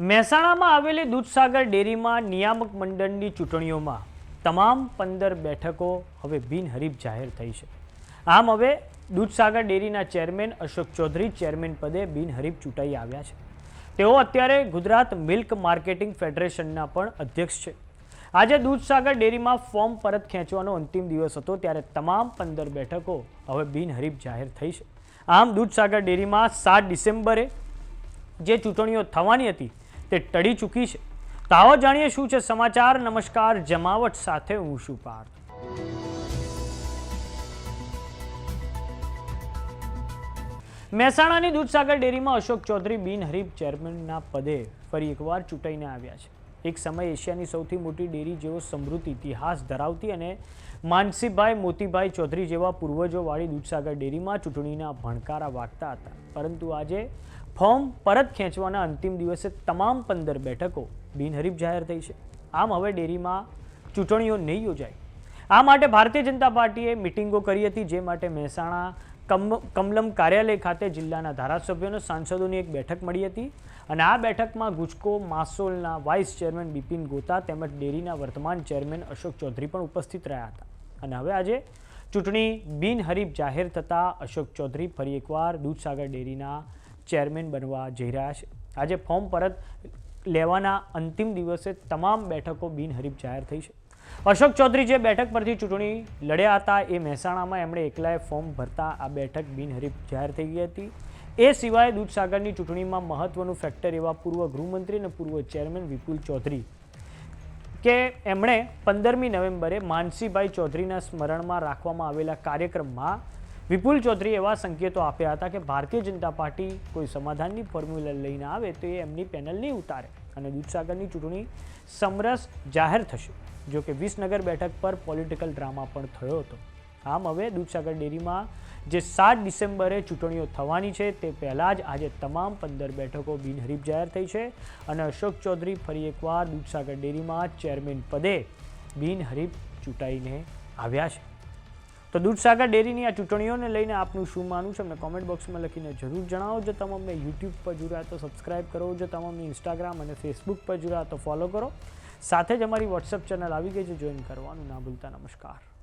મહેસાણામાં આવેલી દૂધસાગર ડેરીમાં નિયામક મંડળની ચૂંટણીઓમાં તમામ પંદર બેઠકો હવે બિનહરીફ જાહેર થઈ છે. આમ હવે દૂધસાગર ડેરીના ચેરમેન અશોક ચૌધરી ચેરમેન પદે બિનહરીફ ચૂંટાઈ આવ્યા છે. તેઓ અત્યારે ગુજરાત મિલ્ક માર્કેટિંગ ફેડરેશનના પણ અધ્યક્ષ છે. આજે દૂધસાગર ડેરીમાં ફોર્મ પરત ખેંચવાનો અંતિમ દિવસ હતો ત્યારે તમામ પંદર બેઠકો હવે બિનહરીફ જાહેર થઈ છે. આમ દૂધસાગર ડેરીમાં સાત ડિસેમ્બરે જે ચૂંટણીઓ થવાની હતી તે ટળી ચૂકી છે. તો જાણીએ શું છે સમાચાર. નમસ્કાર, જમાવટ સાથે હું શું પાર્થ. મહેસાણાની દૂધસાગર ડેરીમાં અશોક ચૌધરી બિનહરીફ ચેરમેનના પદે ફરી એકવાર ચૂંટાઈને આવ્યા છે. એક સમય એશિયાની સૌથી મોટી ડેરી જેવો સમૃદ્ધ ઇતિહાસ ધરાવતી અને માનસીભાઈ મોતીભાઈ ચૌધરી જેવા પૂર્વજોવાળી દૂધસાગર ડેરીમાં ચૂંટણીના ભણકારા વાગતા હતા. પરંતુ આજે ફોર્મ પરત ખેંચવાના અંતિમ દિવસે તમામ પંદર બેઠકો બિનહરીફ જાહેર થઈ છે. આમ હવે ડેરીમાં ચૂંટણીઓ નહીં યોજાય. આ માટે ભારતીય જનતા પાર્ટીએ મિટિંગો કરી હતી, જે માટે મહેસાણા કમ, કમલમ કાર્યાલય ખાતે જિલ્લાના ધારાસભ્યોનો સાંસદોની એક બેઠક મળી હતી અને આ બેઠકમાં ગુજકો માસોલના વાઇસ ચેરમેન બિપિન ગોતા તેમજ ડેરીના વર્તમાન ચેરમેન અશોક ચૌધરી પણ ઉપસ્થિત રહ્યા હતા. અને હવે આજે ચૂંટણી બિનહરીફ જાહેર થતાં અશોક ચૌધરી ફરી એકવાર દૂધસાગર ડેરીના ચેરમેન બનવા જઈ રહ્યા છે. આજે ફોર્મ પરત લેવાના અંતિમ દિવસે તમામ બેઠકો બિનહરીફ જાહેર થઈ છે. અશોક ચૌધરી જે બેઠક પરથી ચૂંટણી લડ્યા હતા, એ મહેસાણામાં એમણે એકલાએ ફોર્મ ભરતા આ બેઠક બિનહરીફ જાહેર થઈ ગઈ હતી. એ સિવાય દૂધસાગરની ચૂંટણીમાં મહત્વનું ફેક્ટર એવા પૂર્વ ગૃહમંત્રી અને પૂર્વ ચેરમેન વિપુલ ચૌધરી કે એમણે પંદરમી નવેમ્બરે માનસીભાઈ ચૌધરીના સ્મરણમાં રાખવામાં આવેલા કાર્યક્રમમાં વિપુલ ચૌધરી એવા સંકેતો આપ્યા હતા કે ભારતીય જનતા પાર્ટી કોઈ સમાધાનની ફોર્મ્યુલા લઈને આવે તો એમની પેનલ નહીં ઉતારે અને દૂધસાગરની ચૂંટણી સમરસ જાહેર થશે, જો કે વિસનગર બેઠક પર પોલિટિકલ ડ્રામા પણ થયો હતો. આમ હવે દૂધસાગર ડેરીમાં જે સાત ડિસેમ્બરે ચૂંટણીઓ થવાની છે તે પહેલાં જ આજે તમામ પંદર બેઠકો બિનહરીફ જાહેર થઈ છે અને અશોક ચૌધરી ફરી એકવાર દૂધસાગર ડેરીમાં ચેરમેન પદે બિનહરીફ ચૂંટાઈને આવ્યા છે. તો દૂધસાગર ડેરીની આ ચૂંટણીઓને લઈને આપનું શું માનવું છે? અમને કોમેન્ટ બોક્સમાં લખીને જરૂર જણાવો. જો તમે અમને યુટ્યુબ પર જોડાયા તો સબસ્ક્રાઇબ કરો. જો તમે અમને ઇન્સ્ટાગ્રામ અને ફેસબુક પર જોડાયા તો ફોલો કરો. સાથે જ અમારી વોટ્સઅપ ચેનલ આવી ગઈ છે. જોઈન કરવાનું ના ભૂલતા. નમસ્કાર.